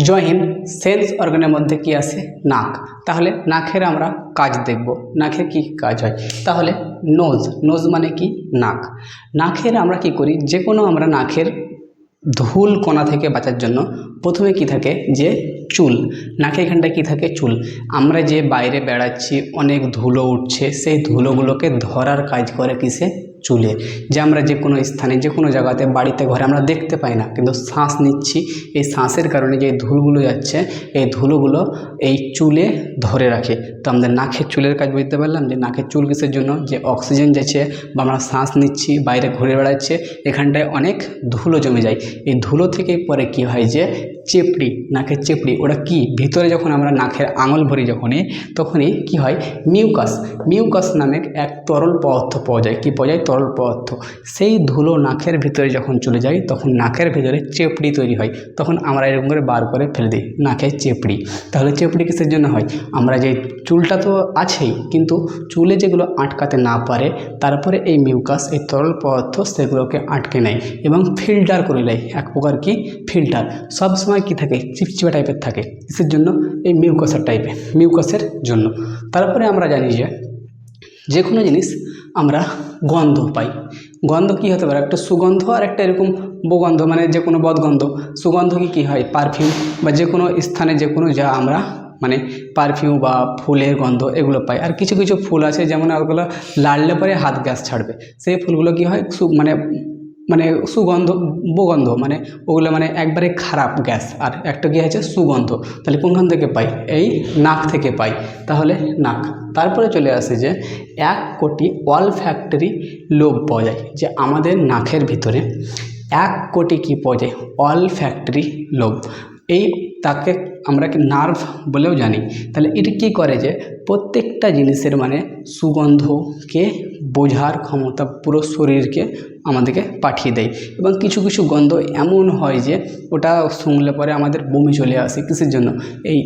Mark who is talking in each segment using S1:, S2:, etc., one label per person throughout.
S1: জয় Hind sense অর্গানের মধ্যে কি আছে? নাক। তাহলে নাকের আমরা কাজ দেখব। নাকের কি কাজ হয়? তাহলে নোজ নোজ মানে কি? নাক। নাকের আমরা কি করি? যে কোনো আমরা নাকের ধুল কণা থেকে বাঁচার জন্য প্রথমে কি থাকে? যে চুল। নাকে এখানটায় কি থাকে? চুল। আমরা যে বাইরে বেড়াচ্ছি, অনেক ধুলো উঠছে, সেই ধুলোগুলোকে ধরার কাজ করে কিসে? চুলে, যে আমরা যে কোনো স্থানে, যে কোনো জায়গাতে, বাড়িতে, ঘরে আমরা দেখতে পাই না। কিন্তু শ্বাস নিচ্ছি, এই শ্বাসের কারণে যে ধুলগুলো যাচ্ছে, এই ধুলোগুলো এই চুলে ধরে রাখে। তো আমাদের নাকের চুলের কাজ বুঝতে পারলাম যে নাকের চুল কিসের জন্য? যে অক্সিজেন যাচ্ছে বা আমরা শ্বাস নিচ্ছি, বাইরে ঘুরে বেড়াচ্ছে, এখানটায় অনেক ধুলো জমে যায়। এই ধুলো থেকে পরে কি হয় যে চেপড়ি, নাকের চেপড়ি, ওটা কি? ভিতরে যখন আমরা নাকের আঙুল ভরি যখনই, তখনই কি হয়? মিউকাস। মিউকাস নামে এক তরল পদার্থ পাওয়া যায়। কি পাওয়া যায়? তরল পদার্থ। সেই ধুলো নাকের ভিতরে যখন চলে যায়, তখন নাকের ভিতরে চেপড়ি তৈরি হয়। তখন আমরা এরকম করে বার করে ফেলে দিই, নাকের চেপড়ি। তাহলে চেপড়ি কিসের জন্য হয়? আমরা যে চুলটা তো আছেই, কিন্তু চুলে যেগুলো আটকাতে না পারে, তারপরে এই মিউকাস, এই তরল পদার্থ সেগুলোকে আটকে নেয় এবং ফিল্টার করে নেয়। এক প্রকার কি? ফিল্টার। সব সময় কি থাকে? চিপচিপা টাইপের থাকে। কিসের জন্য এই মিউকাসের টাইপের মিউকাসের জন্য। তারপরে আমরা জানি যে যে কোনো জিনিস আমরা গন্ধ পাই। গন্ধ কী হতে পারে? একটা সুগন্ধ আর একটা এরকম বগন্ধ মানে যে কোনো বদগন্ধ। সুগন্ধ কি কী হয়? পারফিউম বা যে কোনো স্থানে যে কোনো যা আমরা মানে পারফিউম বা ফুলের গন্ধ এগুলো পাই। আর কিছু কিছু ফুল আছে, যেমন ওগুলো লাড়লে পরে হাত গ্যাস ছাড়বে। সেই ফুলগুলো কি হয়? মানে মানে সুগন্ধ বগন্ধ মানে ওগুলো মানে একবারে খারাপ গ্যাস। আর একটা কি আছে? সুগন্ধ। তাহলে কোনখান থেকে পাই? এই নাক থেকে পাই। তাহলে নাক। তারপরে চলে আসে যে এক কোটি ওয়াল ফ্যাক্টরি লোভ পাওয়া যায় যে আমাদের নাকের ভিতরে এক কোটি কি পাওয়া যায়? অল ফ্যাক্টরি লোভ এই তাকে আমরা কি নার্ভ বলেও জানি। তাহলে এটি কী করে যে প্রত্যেকটা জিনিসের মানে সুগন্ধকে বোঝার ক্ষমতা পুরো শরীরকে আমাদেরকে পাঠিয়ে দেয়। এবং কিছু কিছু গন্ধ এমন হয় যে ওটা শুনলে পরে আমাদের বমি চলে আসে কিসের জন্য? এই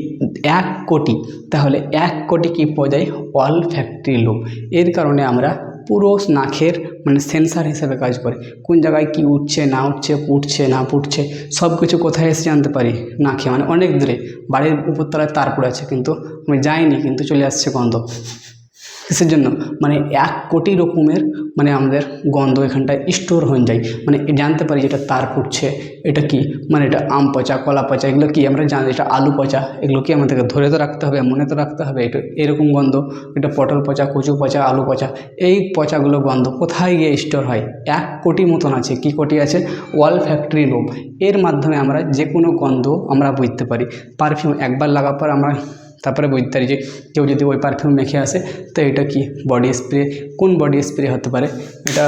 S1: এক কোটি, তাহলে এক কোটি কি পাওয়া যায়? অল ফ্যাক্টরি লোভ এর কারণে আমরা পুরো নাকের মানে সেন্সার হিসেবে কাজ করে। কোন জায়গায় কি উঠছে, না উঠছে পুড়ছে না পুটছে সব কিছু কোথায় এসে জানতে পারি? নাকে মানে অনেক দূরে। বাড়ির উপরতলায় তার পড়ে আছে, কিন্তু আমি যাইনি, কিন্তু চলে আসছে গন্ধ। কিসের জন্য মানে এক কোটি রকমের মানে আমাদের গন্ধ এখানটায় স্টোর হয়ে যায়। মানে জানতে পারি যেটা তার ফুটছে এটা কি? মানে এটা আম পচা, কলা পচা, এগুলো কি? আমরা জানি এটা আলু পচা, এগুলো কি আমাদেরকে ধরে তো রাখতে হবে মনে তো রাখতে হবে? এটা এরকম গন্ধ, এটা পটল পচা, কচু পচা, আলু পচা, এই পচাগুলো গন্ধ কোথায় গিয়ে স্টোর হয়? এক কোটি মতন আছে। কি কোটি আছে? ওয়াল ফ্যাক্টরি লোভ এর মাধ্যমে আমরা যে কোনো গন্ধ আমরা বুঝতে পারি। পারফিউম একবার লাগার পর আমরা তারপরে বুঝতে পারি যে কেউ যদি ওই পারফিউম মেখে আসে, তো এটা কি বডি স্প্রে কোন বডি স্প্রে হতে পারে? এটা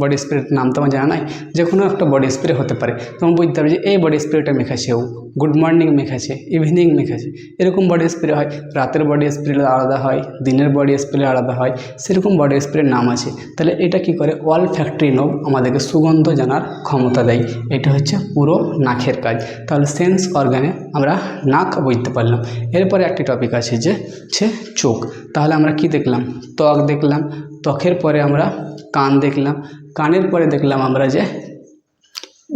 S1: বডি স্প্রের নাম তো আমার জানা নাই? যে কোনো একটা বডি স্প্রে হতে পারে। তখন বুঝতে পারবে যে এই বডি স্প্রেটা মেখেছে ও। গুড মর্নিং মেখেছে ইভিনিং মেখেছে। এরকম বডি স্প্রে হয়, রাতের বডি স্প্রে আলাদা হয়, দিনের বডি স্প্রে আলাদা হয়, সেরকম বডি স্প্রের নাম আছে। তাহলে এটা কি করে? অল ফ্যাক্টরি নোব আমাদেরকে সুগন্ধ জানার ক্ষমতা দেয়। এটা হচ্ছে পুরো নাকের কাজ। তাহলে সেন্স অর্গানে আমরা নাক বুঝতে পারলাম। এরপরে একটি টপিক আছে যে, হচ্ছে চোখ। তাহলে আমরা কি দেখলাম? ত্বক দেখলাম ত্বকের পরে আমরা কান দেখলাম। কানের পরে দেখলাম আমরা যে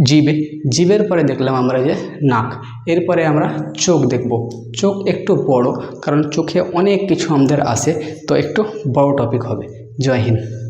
S1: জীবে, জীবের পরে দেখলাম আমরা যে নাক। এরপরে আমরা চোখ দেখব। চোখ একটু বড়, কারণ চোখে অনেক কিছু আমাদের আসে তো একটু বড় টপিক হবে। জয় হিন্দ।